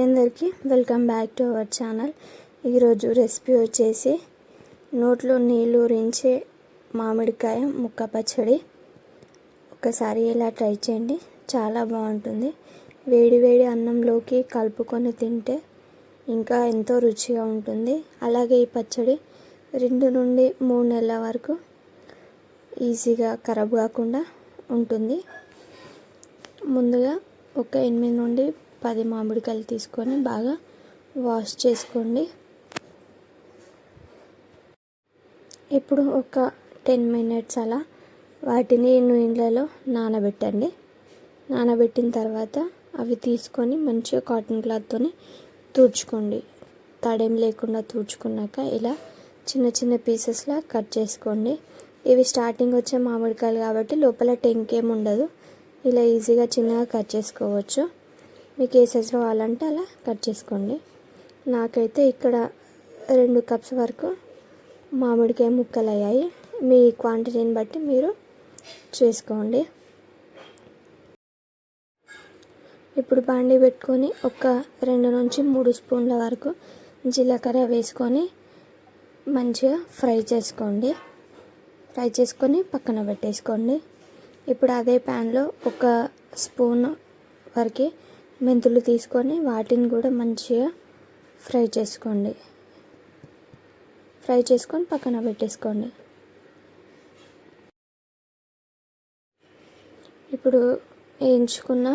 Hi అందరికీ welcome back to our channel. ఈరోజు recipe వచ్చేసి నోట్లో నీళ్ళు ఊరించే మామిడికాయ ముక్క పచ్చడి. ఒకసారి ఇలా ట్రై చేయండి. చాలా బాగుంటుంది. వేడి వేడి అన్నంలోకి కలుపుకొని తింటే ఇంకా ఎంతో రుచిగా ఉంటుంది. అలాగే ఈ పచ్చడి రెండు నుండి మూడు నెలల వరకు ఈజీగా ఖరాబ్ కాకుండా ఉంటుంది. ముందుగా ఒక ఎనిమిది నుండి పది మామిడికాయలు తీసుకొని బాగా వాష్ చేసుకోండి. ఇప్పుడు ఒక టెన్ మినిట్స్ అలా వాటిని నూనెలలో నానబెట్టండి. నానబెట్టిన తర్వాత అవి తీసుకొని మంచిగా కాటన్ క్లాత్తో తుడుచుకోండి. తడేం లేకుండా తుడుచుకున్నాక ఇలా చిన్న చిన్న పీసెస్లా కట్ చేసుకోండి. ఇవి స్టార్టింగ్ వచ్చే మామిడికాయలు కాబట్టి లోపల టెంకేం ఉండదు. ఇలా ఈజీగా చిన్నగా కట్ చేసుకోవచ్చు. మీకు ఏ సైజులో కావాలంటే అలా కట్ చేసుకోండి. నాకైతే ఇక్కడ రెండు కప్స్ వరకు మామిడికాయ ముక్కలు అయ్యాయి. మీ క్వాంటిటీని బట్టి మీరు చేసుకోండి. ఇప్పుడు బాండి పెట్టుకొని ఒక రెండు నుంచి మూడు స్పూన్ల వరకు జీలకర్ర వేసుకొని మంచిగా ఫ్రై చేసుకోండి. ఫ్రై చేసుకొని పక్కన పెట్టేసుకోండి. ఇప్పుడు అదే ప్యాన్లో ఒక స్పూన్ వరకు మెంతులు తీసుకొని వాటిని కూడా మంచిగా ఫ్రై చేసుకోండి. ఫ్రై చేసుకొని పక్కన పెట్టేసుకోండి. ఇప్పుడు వేయించుకున్న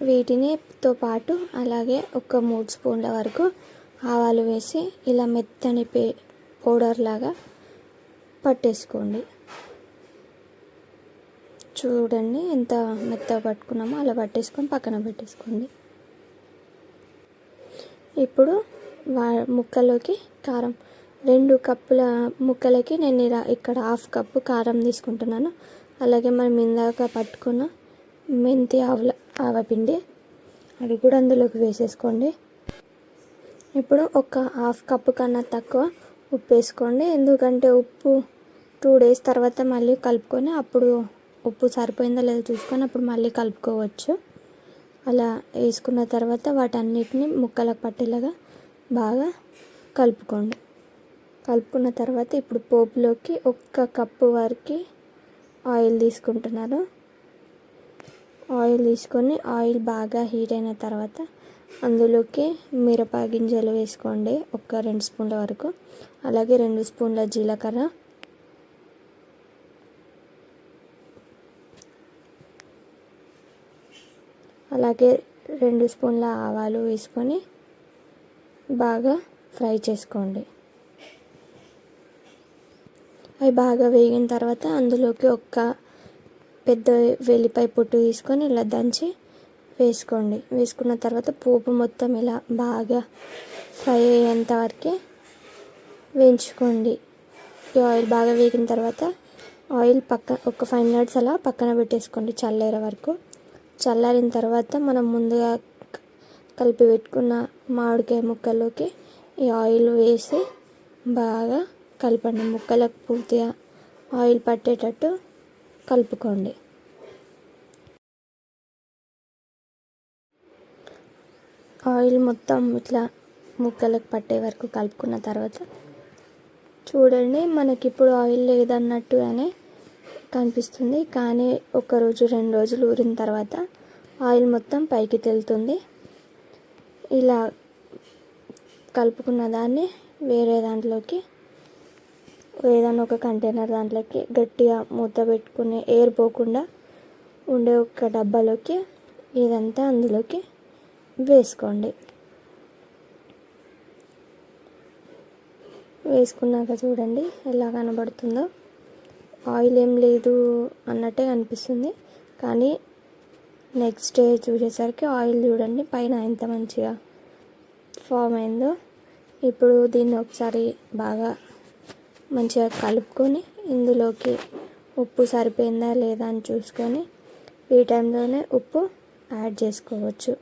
వీటినితో పాటు అలాగే ఒక మూడు స్పూన్ల వరకు ఆవాలు వేసి ఇలా మెత్తని పే పౌడర్ లాగా పట్టేసుకోండి. చూడండి ఎంత మెత్తగా పట్టుకున్నామో అలా పట్టేసుకొని పక్కన పెట్టేసుకోండి. ఇప్పుడు వా ముక్కలోకి కారం. రెండు కప్పుల ముక్కలకి నేను ఇక్కడ హాఫ్ కప్పు కారం తీసుకుంటున్నాను. అలాగే మనం ఇందాక పట్టుకున్న మెంతి ఆవుల ఆవపిండి అది కూడా అందులోకి వేసేసుకోండి. ఇప్పుడు ఒక హాఫ్ కప్పు కన్నా తక్కువ ఉప్పు వేసుకోండి ఎందుకంటే ఉప్పు టూ డేస్ తర్వాత మళ్ళీ కలుపుకొని అప్పుడు ఉప్పు సరిపోయిందో లేదో చూసుకొని అప్పుడు మళ్ళీ కలుపుకోవచ్చు. అలా వేసుకున్న తర్వాత వాటన్నిటిని ముక్కలకు పట్టేలాగా బాగా కలుపుకోండి. కలుపుకున్న తర్వాత ఇప్పుడు పోపులోకి ఒక్క కప్పు వరకు ఆయిల్ తీసుకుంటున్నారు ఆయిల్ తీసుకొని ఆయిల్ బాగా హీట్ అయిన తర్వాత అందులోకి మిరప గింజలు వేసుకోండి. ఒక రెండు స్పూన్ల వరకు. అలాగే రెండు స్పూన్ల జీలకర్ర అలాగే రెండు స్పూన్ల ఆవాలు వేసుకొని బాగా ఫ్రై చేసుకోండి. అవి బాగా వేగిన తర్వాత అందులోకి ఒక్క పెద్ద వెల్లిపాయ పొట్టు తీసుకొని ఇలా దంచి వేసుకోండి. వేసుకున్న తర్వాత పోపు మొత్తం ఇలా బాగా ఫ్రై అయ్యేంత వరకే వేయించుకోండి. ఈ ఆయిల్ బాగా వేగిన తర్వాత ఆయిల్ పక్క ఒక ఫైవ్ మినిట్స్ అలా పక్కన పెట్టేసుకోండి చల్లేరే వరకు. చల్లారిన తర్వాత మనం ముందుగా కలిపి పెట్టుకున్న మామిడికాయ ముక్కల్లోకి ఈ ఆయిల్ వేసి బాగా కలపండి. ముక్కలకు పూర్తిగా ఆయిల్ పట్టేటట్టు కలుపుకోండి. ఆయిల్ మొత్తం ఇట్లా ముక్కలకు పట్టే వరకు కలుపుకున్న తర్వాత చూడండి మనకి ఇప్పుడు ఆయిల్ లేదన్నట్టు అని కనిపిస్తుంది. కానీ ఒక రోజు రెండు రోజులు ఊరిన తర్వాత ఆయిల్ మొత్తం పైకి తెలుతుంది. ఇలా కలుపుకున్న దాన్ని వేరే దాంట్లోకి ఏదైనా ఒక కంటైనర్ దాంట్లోకి గట్టిగా మూత పెట్టుకుని ఎయిర్ పోకుండా ఉండే ఒక డబ్బాలోకి ఇదంతా అందులోకి వేసుకోండి. వేసుకున్నాక చూడండి ఎలా కనబడుతుందో. ఆయిల్ ఏం లేదు అన్నట్టే అనిపిస్తుంది. కానీ నెక్స్ట్ డే చూసేసరికి ఆయిల్ చూడండి పైన ఎంత మంచిగా ఫామ్ అయిందో. ఇప్పుడు దీన్ని ఒకసారి బాగా మంచిగా కలుపుకొని ఇందులోకి ఉప్పు సరిపోయిందా లేదా అని చూసుకొని ఈ టైంలోనే ఉప్పు యాడ్ చేసుకోవచ్చు.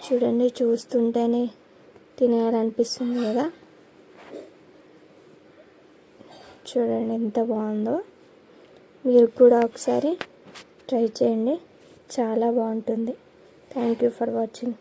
చూడండి చూస్తుంటేనే తినేయాలనిపిస్తుంది కదా. చూడండి ఎంత బాగుందో. మీరు కూడా ఒకసారి ట్రై చేయండి. చాలా బాగుంటుంది. Thank you for watching